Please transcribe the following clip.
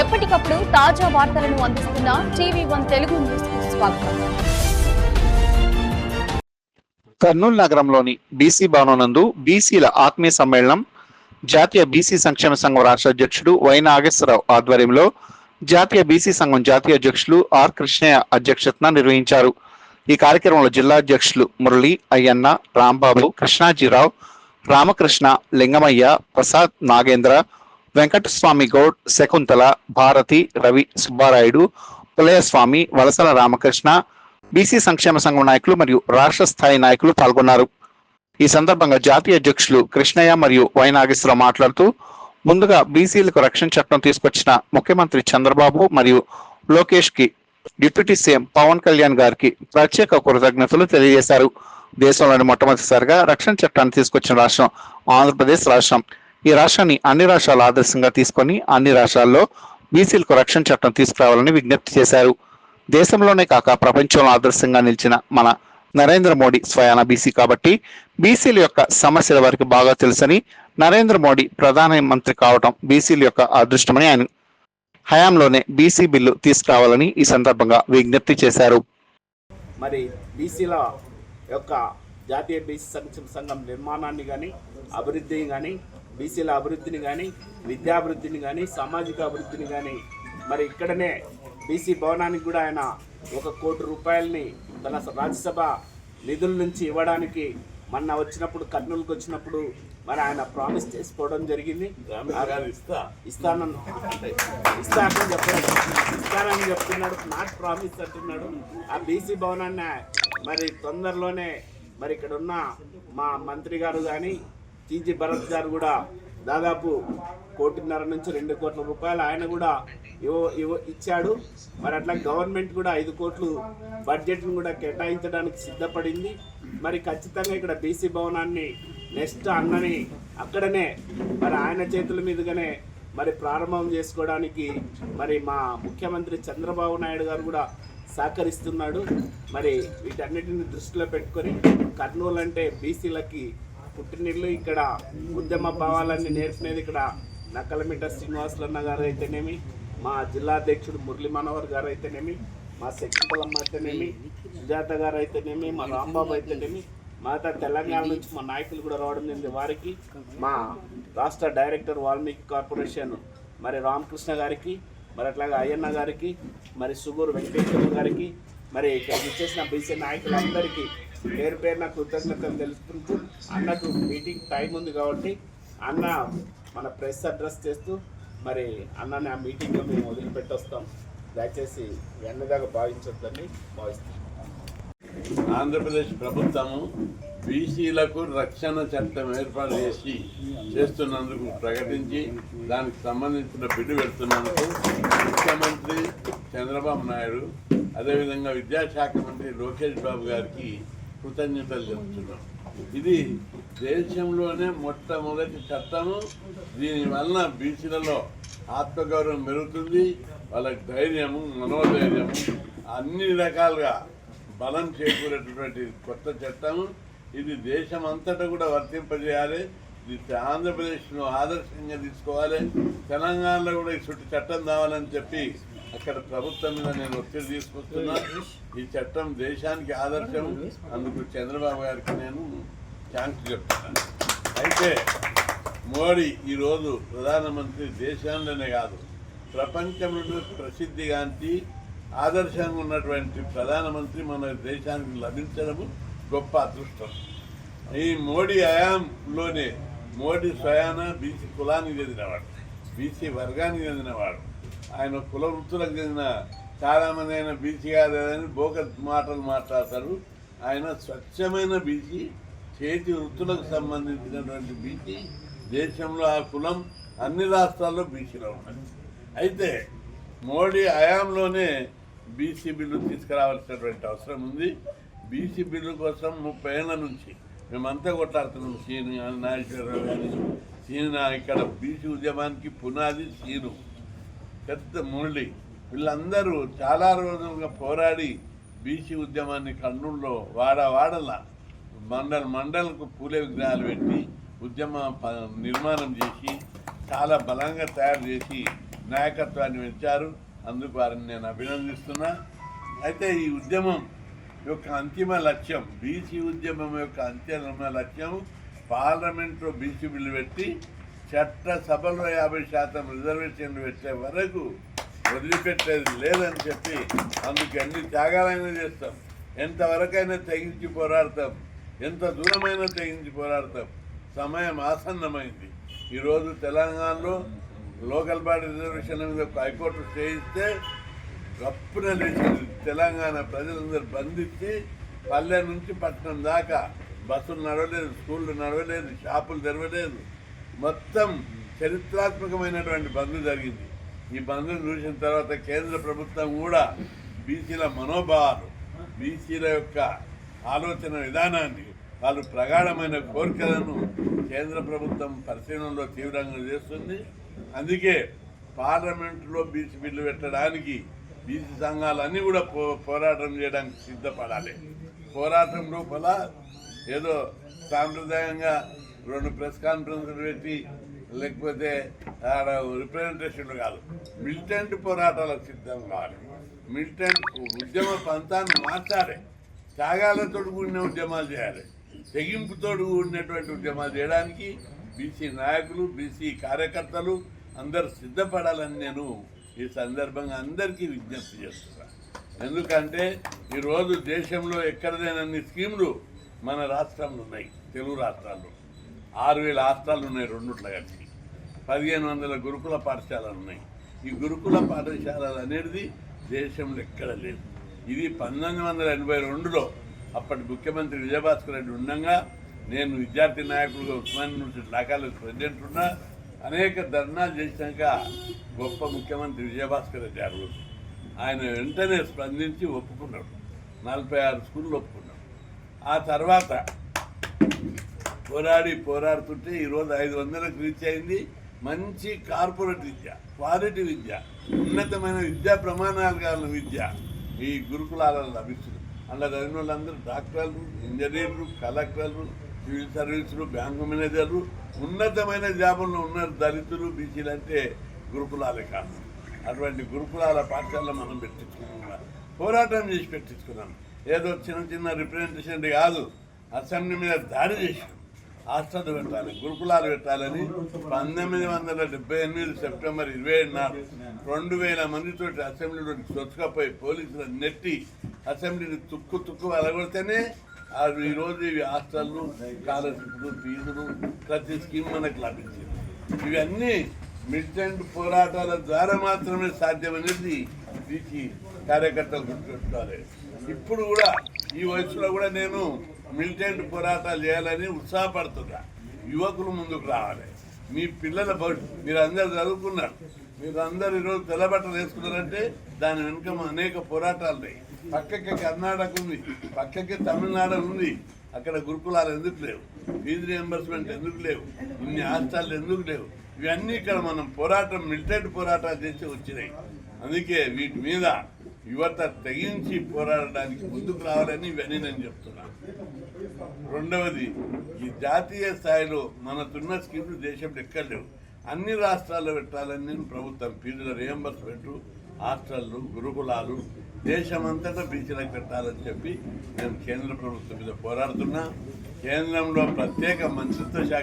ఎప్పటికప్పుడు తాజా వార్తలను అందిస్తున్న టీవీ వన్ తెలుగు న్యూస్ స్వాగతం. కర్నూలు నగరంలోని బీసీ భవనందు బీసీల ఆత్మీయ సమ్మేళనం జాతీయ బీసీ సంక్షేమ సంఘం రాష్ట్ర అధ్యక్షుడు వై నాగేశ్వరరావు ఆధ్వర్యంలో జాతీయ బీసీ సంఘం జాతీయ అధ్యక్షులు ఆర్ కృష్ణయ్య అధ్యక్షతన నిర్వహించారు. ఈ కార్యక్రమంలో జిల్లా అధ్యక్షులు మురళి అయ్యన్న రాంబాబు కృష్ణాజీరావు రామకృష్ణ లింగమయ్య ప్రసాద్ నాగేంద్ర వెంకటస్వామి గౌడ్ శకుంతల భారతి రవి సుబ్బారాయుడు పులయస్వామి వలసల రామకృష్ణ బీసీ సంక్షేమ సంఘం నాయకులు మరియు రాష్ట్ర స్థాయి నాయకులు పాల్గొన్నారు. ఈ సందర్భంగా జాతీయ అధ్యక్షులు కృష్ణయ్య మరియు వై నాగేశ్వరరావు మాట్లాడుతూ ముందుగా బీసీలకు రక్షణ చట్టం తీసుకొచ్చిన ముఖ్యమంత్రి చంద్రబాబు మరియు లోకేష్కి డిప్యూటీ సీఎం పవన్ కళ్యాణ్ గారికి ప్రత్యేక కృతజ్ఞతలు తెలియజేశారు. దేశంలోని మొట్టమొదటిసారిగా రక్షణ చట్టాన్ని తీసుకొచ్చిన రాష్ట్రం ఆంధ్రప్రదేశ్ రాష్ట్రం. ఈ రాష్ట్రాన్ని అన్ని రాష్ట్రాలు ఆదర్శంగా తీసుకొని అన్ని రాష్ట్రాల్లో బీసీలకు రక్షణ చట్టం తీసుకురావాలని విజ్ఞప్తి చేశారు. దేశంలోనే కాక ప్రపంచంలో ఆదర్శంగా నిలిచిన మన నరేంద్ర మోడీ స్వయాన బీసీ కాబట్టి బీసీల యొక్క సమస్యల వారికి బాగా తెలుసని నరేంద్ర మోడీ ప్రధాన మంత్రి బీసీల యొక్క అదృష్టమని ఆయన హయాంలోనే బీసీ బిల్లు తీసుకురావాలని ఈ సందర్భంగా విజ్ఞప్తి చేశారు. మరి బీసీల యొక్క జాతీయ బీసీ సంక్షేమ సంఘం నిర్మాణాన్ని కానీ అభివృద్ధిని కానీ బీసీల అభివృద్ధిని కానీ విద్యాభివృద్ధిని కానీ సామాజిక అభివృద్ధిని కానీ మరి ఇక్కడనే బీసీ భవనానికి కూడా ఆయన ఒక కోటి రూపాయలని తన రాజ్యసభ నిధుల నుంచి ఇవ్వడానికి మొన్న వచ్చినప్పుడు కర్నూలుకి వచ్చినప్పుడు మరి ఆయన ప్రామిస్ చేసుకోవడం జరిగింది. ఇస్తా. ఇస్తానని ఇస్తానని చెప్పాడు ఇస్తానని చెప్తున్నాడు. నాట్ ప్రామిస్ అంటున్నాడు. ఆ బీసీ భవనాన్ని మరి తొందరలోనే మరి ఇక్కడ ఉన్న మా మంత్రి గారు కానీ టీజీ భరత్ గారు కూడా దాదాపు కోటిన్నర నుంచి రెండు కోట్ల రూపాయలు ఆయన కూడా ఇవ్వ ఇవ్వ ఇచ్చాడు. మరి అట్లా గవర్నమెంట్ కూడా ఐదు కోట్లు బడ్జెట్ను కూడా కేటాయించడానికి సిద్ధపడింది. మరి ఖచ్చితంగా ఇక్కడ బీసీ భవనాన్ని నెక్స్ట్ అన్నని అక్కడనే మరి ఆయన చేతుల మీదుగానే మరి ప్రారంభం చేసుకోవడానికి మరి మా ముఖ్యమంత్రి చంద్రబాబు నాయుడు గారు కూడా సహకరిస్తున్నాడు. మరి వీటన్నిటిని దృష్టిలో పెట్టుకొని కర్నూలు అంటే బీసీలకి పుట్టినిల్లు ఇక్కడ ఉద్యమ భావాలన్నీ నేర్పినది ఇక్కడ నక్కలమిట్ట శ్రీనివాసులన్న గారు అయితేనేమి మా జిల్లా అధ్యక్షుడు మురళీ మనోహర్ గారు అయితేనేమి మా శకుంతలమ్మ అయితేనేమి సుజాత గారు అయితేనేమి మా రాంబాబు అయితేనేమి మాత తెలంగాణ నుంచి మా నాయకులు కూడా రావడం జరిగింది. వారికి మా రాష్ట్ర డైరెక్టర్ వాల్మీకి కార్పొరేషన్ మరి రామకృష్ణ గారికి మరి అట్లాగే అయ్యన్న గారికి మరి సుగూరు వెంకటేశ్వర గారికి మరి ఇక్కడ ఇచ్చేసిన బీసీ నాయకులందరికీ పేరు పేరున కృతజ్ఞతలు తెలుపుకుంటూ అన్నకు మీటింగ్ టైం ఉంది కాబట్టి అన్న మన ప్రెస్ అడ్రస్ చేస్తూ మరి అన్నని ఆ మీటింగ్లో మేము వదిలిపెట్టొస్తాం. దయచేసి వెన్నదాకా భావించొద్దని భావిస్తాం ఆంధ్రప్రదేశ్ ప్రభుత్వము బీసీలకు రక్షణ చట్టం ఏర్పాటు చేసి చేస్తున్నందుకు ప్రకటించి దానికి సంబంధించిన బిడ్డు పెడుతున్నందుకు ముఖ్యమంత్రి చంద్రబాబు నాయుడు అదేవిధంగా విద్యాశాఖ మంత్రి లోకేష్ బాబు గారికి కృతజ్ఞతలు చెప్తున్నాం. ఇది దేశంలోనే మొట్టమొదటి చట్టము. దీనివలన బీసీలలో ఆత్మగౌరవం పెరుగుతుంది. వాళ్ళకి ధైర్యము మనోధైర్యము అన్ని రకాలుగా బలం చేకూరేటటువంటి కొత్త చట్టం ఇది దేశం అంతటా కూడా వర్తింపజేయాలి. ఇది ఆంధ్రప్రదేశ్ను ఆదర్శంగా తీసుకోవాలి. తెలంగాణలో కూడా ఈ చుట్టూ చట్టం కావాలని చెప్పి అక్కడ ప్రభుత్వం మీద నేను ఒత్తిడి తీసుకొస్తున్నా. ఈ చట్టం దేశానికి ఆదర్శం. అందుకు చంద్రబాబు గారికి నేను థ్యాంక్స్ చెప్తున్నాను. అయితే మోడీ ఈరోజు ప్రధానమంత్రి దేశంలోనే కాదు ప్రపంచంలో ప్రసిద్ధిగాంచి ఆదర్శంగా ఉన్నటువంటి ప్రధానమంత్రి మన దేశానికి లభించడము గొప్ప అదృష్టం. ఈ మోడీ హయాంలోనే మోడీ స్వయాన బీసీ కులానికి చెందినవాడు బీసీ వర్గానికి చెందినవాడు. ఆయన కుల వృత్తులకు చెందిన చాలామంది ఆయన బీసీ కాదని బోక మాటలు మాట్లాడతారు. ఆయన స్వచ్ఛమైన బీసీ చేతి వృత్తులకు సంబంధించినటువంటి బీసీ దేశంలో ఆ కులం అన్ని రాష్ట్రాల్లో బీసీలో ఉన్నది. అయితే మోడీ హయాంలోనే బీసీ బిల్లు తీసుకురావాల్సినటువంటి అవసరం ఉంది. బీసీ బిల్లు కోసం ముప్పై ఏళ్ళ నుంచి మేమంతా కొట్లాడుతున్నాం. సీను కానీ నాగేశ్వరరావు కానీ సీను నా- ఇక్కడ బీసీ ఉద్యమానికి పునాది సీను. పెద్ద మురళి. వీళ్ళందరూ చాలా రోజులుగా పోరాడి బీసీ ఉద్యమాన్ని కర్నూలులో వాడ వాడల. మండల్ మండలకు పూలే విగ్రహాలు పెట్టి ఉద్యమ ప- నిర్మాణం చేసి చాలా బలంగా తయారు చేసి నాయకత్వాన్ని పెంచారు. అందుకు వారిని నేను అభినందిస్తున్నా. అయితే ఈ ఉద్యమం యొక్క అంతిమ లక్ష్యం బీసీ ఉద్యమం యొక్క అంతిమ లక్ష్యం పార్లమెంట్లో బీసీ బిల్లు పెట్టి చట్ట సభలో యాభై శాతం రిజర్వేషన్లు పెట్టే వరకు వదిలిపెట్టేది లేదని చెప్పి అందుకు అన్ని త్యాగాలైనా చేస్తాం. ఎంతవరకైనా తెగించి పోరాడతాం. ఎంత దూరమైనా తెగించి పోరాడతాం. సమయం ఆసన్నమైంది. ఈరోజు తెలంగాణలో లోకల్ బాడీ రిజర్వేషన్ మీద హైకోర్టు స్టే ఇస్తే గప్పున లేచింది తెలంగాణ ప్రజలందరూ బంధించి పల్లె నుంచి పట్టణం దాకా బస్సులు నడవలేదు స్కూళ్ళు నడవలేదు షాపులు తెరవలేదు మొత్తం చరిత్రాత్మకమైనటువంటి బంద్ జరిగింది. ఈ బంద్ను చూసిన తర్వాత కేంద్ర ప్రభుత్వం కూడా బీసీల మనోభావాలు బీసీల యొక్క ఆలోచన విధానాన్ని వాళ్ళు ప్రగాఢమైన కోరికలను కేంద్ర ప్రభుత్వం పరిశీలనలో తీవ్రంగా చేస్తుంది. అందుకే పార్లమెంటులో బీసీ బిల్లు పెట్టడానికి బీసీ సంఘాలన్నీ కూడా పో పోరాటం చేయడానికి సిద్ధపడాలి. పోరాటం లోపల ఏదో సాంప్రదాయంగా రెండు ప్రెస్ కాన్ఫరెన్స్లు పెట్టి లేకపోతే ఆడ రిప్రజెంటేషన్లు కాదు. మిలిటెంట్ పోరాటాలకు సిద్ధం కావాలి. మిలిటెంట్ ఉద్యమ పంతాన్ని మార్చాలి. త్యాగాలతో కూడిన ఉద్యమాలు చేయాలి. తెగింపుతో కూడినటువంటి ఉద్యమాలు చేయడానికి బీసీ నాయకులు బీసీ కార్యకర్తలు అందరు సిద్ధపడాలని నేను ఈ సందర్భంగా అందరికీ విజ్ఞప్తి చేస్తున్నాను ఎందుకంటే ఈరోజు దేశంలో ఎక్కడలేనన్ని స్కీములు మన రాష్ట్రంలో ఉన్నాయి. తెలుగు రాష్ట్రాల్లో. ఆరు వేల హాస్టళ్ళు ఉన్నాయి రెండుట్ల కలిసి పదిహేను వందల గురుకుల పాఠశాలలు ఉన్నాయి. ఈ గురుకుల పాఠశాలలు అనేది దేశంలో ఎక్కడ లేదు. ఇది పంతొమ్మిది వందల ఎనభై రెండులో అప్పటి ముఖ్యమంత్రి విజయభాస్కర్ రెడ్డి ఉండగా నేను విద్యార్థి నాయకులుగా Osman university law college president ఉన్నా అనేక ధర్నాలు చేసినాక గొప్ప ముఖ్యమంత్రి విజయభాస్కర్ రెడ్డి ఆ రోజు. ఆయన వెంటనే స్పందించి ఒప్పుకున్నాడు. నలభై ఆరు స్కూళ్ళు ఒప్పుకున్నాడు. ఆ తర్వాత పోరాడి పోరాడుతుంటే ఈరోజు ఐదు వందలకు రీచ్ అయింది. మంచి కార్పొరేట్ విద్య క్వాలిటీ విద్య ఉన్నతమైన విద్యా ప్రమాణాలు కావాల విద్య ఈ గురుకులాలలో లభిస్తుంది. అలా చదివిన వాళ్ళందరూ డాక్టర్లు ఇంజనీర్లు కలెక్టర్లు సివిల్ సర్వీసులు బ్యాంకు మేనేజర్లు ఉన్నతమైన జాబుల్లో ఉన్నారు దళితులు బీసీలు అంటే గురుకులాలే కాదు. అటువంటి గురుకులాల పాఠశాలలో మనం పెట్టించుకున్నాం. పోరాటం చేసి పెట్టించుకున్నాం. ఏదో చిన్న చిన్న రిప్రజెంటేషన్ కాదు అసెంబ్లీ మీద దాడి చేసినాం. హాస్టల్ పెట్టాలి గురుకులాలు పెట్టాలని పంతొమ్మిది వందల డెబ్బై ఎనిమిది సెప్టెంబర్ ఇరవై ఏడు నాడు రెండు వేల మందితో అసెంబ్లీలో చొచ్చుకపోయి పోలీసులు నెట్టి అసెంబ్లీని తుక్కు తుక్కు అలగొడితేనే అవి ఈరోజు ఇవి హాస్టళ్ళు స్కాలర్షిప్లు ఫీజులు ప్రతి స్కీమ్ మనకు లభించింది. ఇవన్నీ మిలిటెంట్ పోరాటాల ద్వారా మాత్రమే సాధ్యమనేది వీటి కార్యకర్తలు గుర్తుపెట్టుకోవాలి. ఇప్పుడు కూడా ఈ వయసులో కూడా నేను మిలిటెంట్ పోరాటాలు చేయాలని ఉత్సాహపడుతున్నా. యువకులు ముందుకు రావాలి. మీ పిల్లల భవిష్యత్తు. మీరు అందరు చదువుకున్నారు. మీరు అందరు ఈరోజు తెల్లబట్టలు వేసుకున్నారంటే దాని వెనుక అనేక పోరాటాలు ఉన్నాయి. పక్కకి కర్ణాటక ఉంది పక్కకి తమిళనాడు ఉంది. అక్కడ గురుకులాలు ఎందుకు లేవు? ఫీజు రియంబర్స్మెంట్ ఎందుకు లేవు? ఇన్ని హాస్టల్ ఎందుకు లేవు? ఇవన్నీ ఇక్కడ మనం పోరాటం మిలిటెంట్ పోరాటాలు చేసి వచ్చినాయి. అందుకే వీటి మీద యువత తెగించి పోరాడడానికి ముందుకు రావాలని ఇవన్నీ నేను చెప్తున్నాను రెండవది ఈ జాతీయ స్థాయిలో మనకున్న స్కీమ్లు దేశంలో ఎక్కడ లేవు. అన్ని రాష్ట్రాల్లో పెట్టాలని నేను ప్రభుత్వం ఫీజుల రియంబర్స్మెంట్ హాస్టళ్ళు గురుకులాలు దేశమంతటా బీచ్లకు పెట్టాలని చెప్పి నేను కేంద్ర ప్రభుత్వం మీద పోరాడుతున్నా. కేంద్రంలో ప్రత్యేక మంత్రిత్వ శాఖ